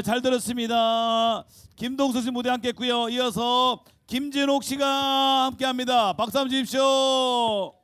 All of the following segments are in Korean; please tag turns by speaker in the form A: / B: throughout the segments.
A: 네, 잘 들었습니다. 김동수 씨 무대 함께 했고요. 이어서 김진옥 씨가 함께 합니다. 박수 한번 주십시오.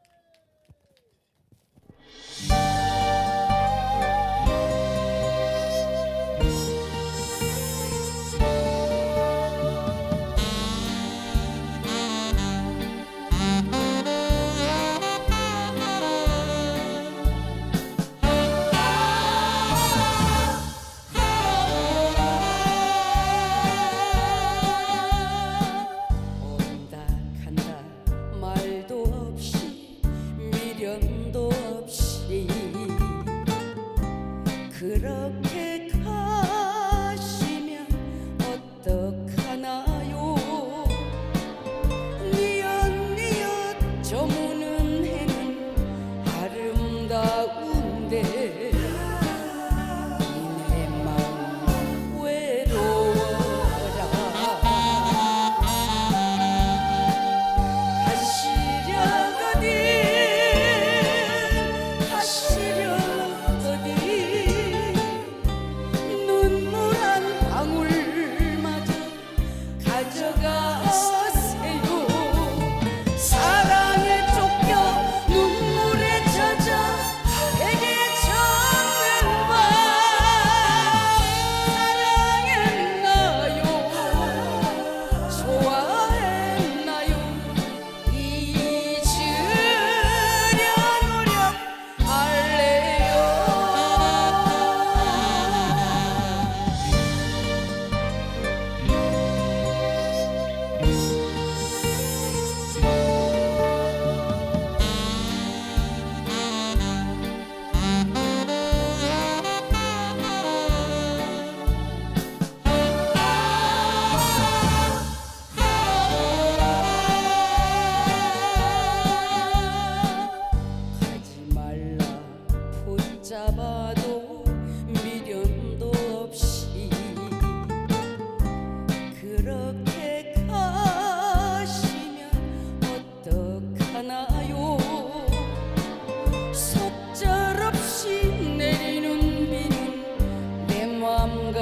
B: 그렇게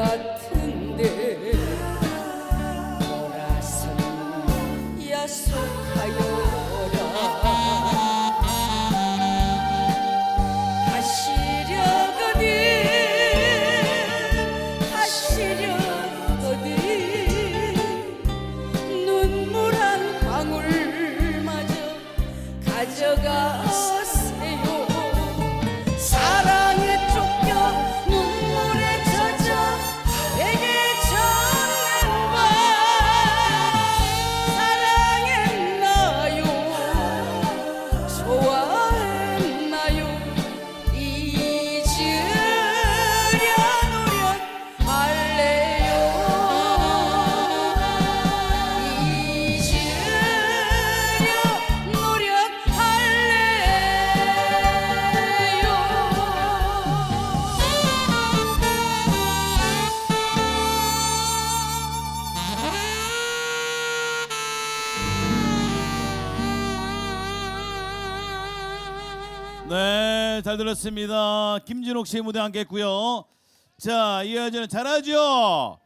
B: 같은데 돌아선 야속하여라. 하시려거든 하시려거든. 눈물 한 방울마저 가져가
A: 네, 잘 들었습니다. 김진옥 씨의 무대 함께 했고요. 자, 이어지는 잘하죠?